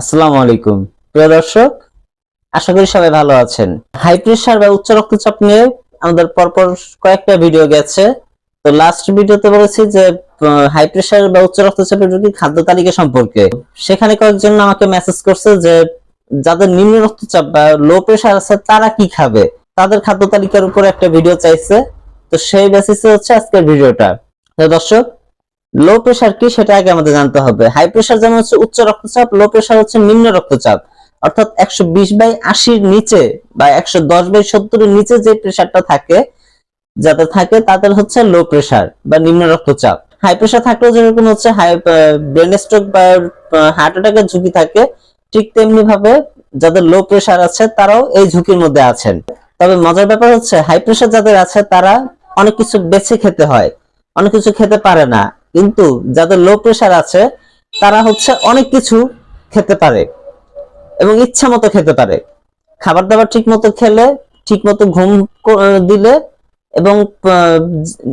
আসসালামু আলাইকুম। প্রিয় দর্শক, আশা করি সবাই ভালো আছেন। হাই প্রেশার বা উচ্চ রক্তচাপ নিয়ে আমাদের পরপর কয়েকটা ভিডিও গেছে। তো লাস্ট ভিডিওতে বলেছি যে হাই প্রেশার বা উচ্চ রক্তচাপের রোগীর খাদ্য তালিকা সম্পর্কে। সেখানে কয়েকজন আমাকে মেসেজ করছে যে, যাদের নিম্ন রক্তচাপ বা লো প্রেশার আছে, তারা কি খাবে? তাদের খাদ্য তালিকার উপর একটা ভিডিও চাইছে। তো সেই বেসিসে হচ্ছে আজকের ভিডিওটা দর্শক লো প্রেশার কি সেটা আগে আমাদের জানতে হবে। হাই প্রেশার যেমন হচ্ছে উচ্চ রক্তচাপ, লো প্রেশার হচ্ছে নিম্ন রক্তচাপ। অর্থাৎ একশো বিশ বাই আশির নিচে বা একশো দশ বাই সত্তরের নিচে যে প্রেশারটা থাকে যাদের থাকে তাদের হচ্ছে লো প্রেশার বা নিম্ন রক্তচাপ। হাই প্রেশার থাকলেও যেরকম হচ্ছে হাই ব্রেন স্ট্রোক বা হার্ট অ্যাটাকের ঝুঁকি থাকে, ঠিক তেমনি ভাবে যাদের লো প্রেশার আছে তারাও এই ঝুঁকির মধ্যে আছেন। তবে মজার ব্যাপার হচ্ছে হাই প্রেশার যাদের আছে তারা অনেক কিছু বেছে খেতে হয়। অনেক কিছু খেতে পারে না। কিন্তু যাদের লো প্রেশার আছে, তারা হচ্ছে অনেক কিছু খেতে পারে এবং ইচ্ছা মতো খেতে পারে। খাবার দাবার ঠিক মতো খেলে ঠিক মতো ঘুম দিলে এবং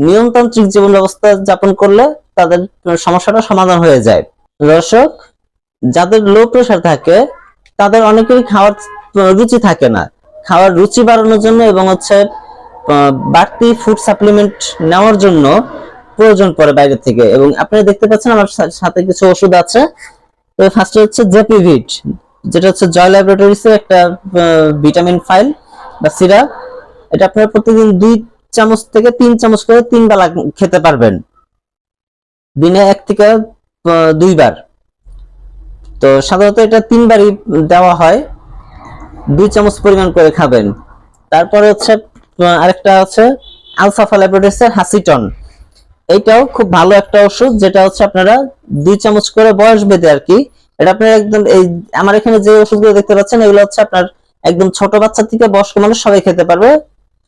নিয়মতান্ত্রিক জীবন ব্যবস্থা যাপন করলে তাদের সমস্যাটা সমাধান হয়ে যায়। দর্শক, যাদের লো প্রেশার থাকে, তাদের অনেকেরই খাওয়ার, রুচি থাকে না। খাওয়ার রুচি বাড়ানোর জন্য এবং হচ্ছে বাড়তি ফুড সাপ্লিমেন্ট নেওয়ার জন্য প্রয়োজন পড়ে বাইরে থেকে। এবং আপনারা দেখতে পাচ্ছেন আমার সাথে কিছু ওষুধ আছে। তো ফার্স্টে হচ্ছে জেপিভিট যেটা হচ্ছে জয় ল্যাবরেটরিজের একটা ভিটামিন ফাইল বা সিরাপ এটা আপনারা প্রতিদিন দুই চামচ থেকে তিন চামচ করে তিন বেলা খেতে পারবেন। দিনে এক থেকে দুইবার। তো সাধারণত এটা তিনবারই দেওয়া হয়। দুই চামচ পরিমাণ করে খাবেন। তারপরে হচ্ছে আরেকটা হচ্ছে আলসাফা ল্যাবরেটরিজের হাসিটন। এইটাও খুব ভালো একটা ওষুধ, যেটা হচ্ছে আপনারা দুই চামচ করে বয়স বেঁধে আর কি, এটা আপনারা একদম এই, আমার এখানে যে ওষুধগুলো দেখতে পাচ্ছেন, এগুলো হচ্ছে আপনার একদম ছোট বাচ্চা থেকে বয়স্ক মানুষ সবাই খেতে পারবে,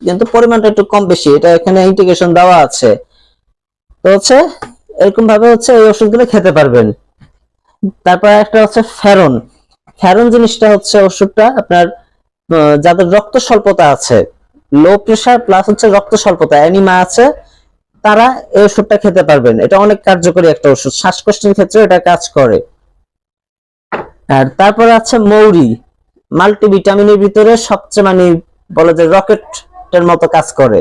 কিন্তু পরিমাণটা একটু কম বেশি, এটা এখানে ইন্ডিকেশন দেওয়া আছে। তো হচ্ছে এরকম ভাবে হচ্ছে এই ওষুধগুলো খেতে পারবেন। তারপর একটা হচ্ছে ফেরন। ফেরন জিনিসটা হচ্ছে ওষুধটা আপনার যাদের রক্ত স্বল্পতা আছে লো প্রেশার প্লাস হচ্ছে রক্ত স্বল্পতা অ্যানিমা আছে তারা এই ওষুধটা খেতে পারবেন। এটা অনেক কার্যকরী একটা ওষুধ। শ্বাসকষ্টের ক্ষেত্রে এটা কাজ করে। আর তারপরে আছে মৌরি। মাল্টিভিটামিনের ভিতরে সবচেয়ে মানে বলে যে রকেটের মতো কাজ করে।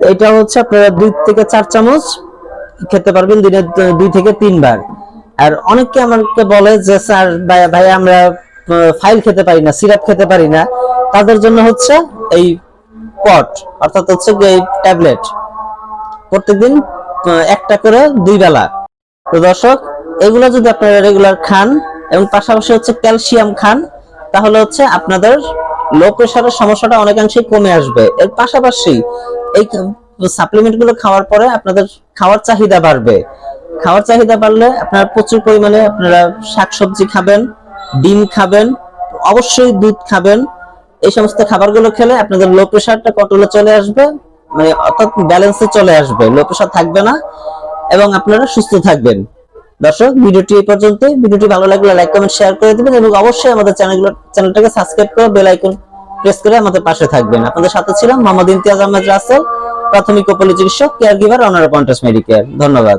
এটা হচ্ছে আপনারা দুই থেকে চার চামচ খেতে পারবেন দিনে দুই থেকে তিনবার। আর অনেকে আমাকে বলে যে, স্যার ভাই আমরা ফাইল খেতে পারি না, সিরাপ খেতে পারি না। তাদের জন্য হচ্ছে এই পট, অর্থাৎ হচ্ছে এই ট্যাবলেট। প্রত্যেকদিন একটা করে দুই বেলা। তো দর্শক, এগুলো যদি আপনারা রেগুলার খান এবং পাশাপাশি হচ্ছে ক্যালসিয়াম খান, তাহলে হচ্ছে আপনাদের লো প্রেশারের সমস্যাটা অনেকাংশেই কমে আসবে। এর পাশাপাশি এই সাপ্লিমেন্টগুলো খাওয়ার পরে আপনাদের খাওয়ার চাহিদা বাড়বে। খাওয়ার চাহিদা বাড়লে আপনারা প্রচুর পরিমাণে আপনারা শাকসবজি খাবেন, ডিম খাবেন, অবশ্যই দুধ খাবেন। এই সমস্ত খাবারগুলো খেলে আপনাদের লো প্রেশারটা কন্ট্রোলে চলে আসবে? মানে অর্থাৎ ব্যালেন্সে চলে আসবে লো প্রেশার থাকবে না এবং আপনারা সুস্থ থাকবেন। দর্শক, ভিডিওটি এই পর্যন্ত ভিডিওটি ভালো লাগলে লাইক কমেন্ট শেয়ার করে দিবেন এবং অবশ্যই আমাদের চ্যানেলগুলো চ্যানেলটাকে সাবস্ক্রাইব করে বেল আইকন প্রেস করে আমাদের পাশে থাকবেন। আপনাদের সাথে ছিলাম মোহাম্মদ ইমতিয়াজ আহমেদ রাসেল, প্রাথমিক ও চিকিৎসক কেয়ার গিভার অনার কন্টাস মেডিকেয়ার ধন্যবাদ।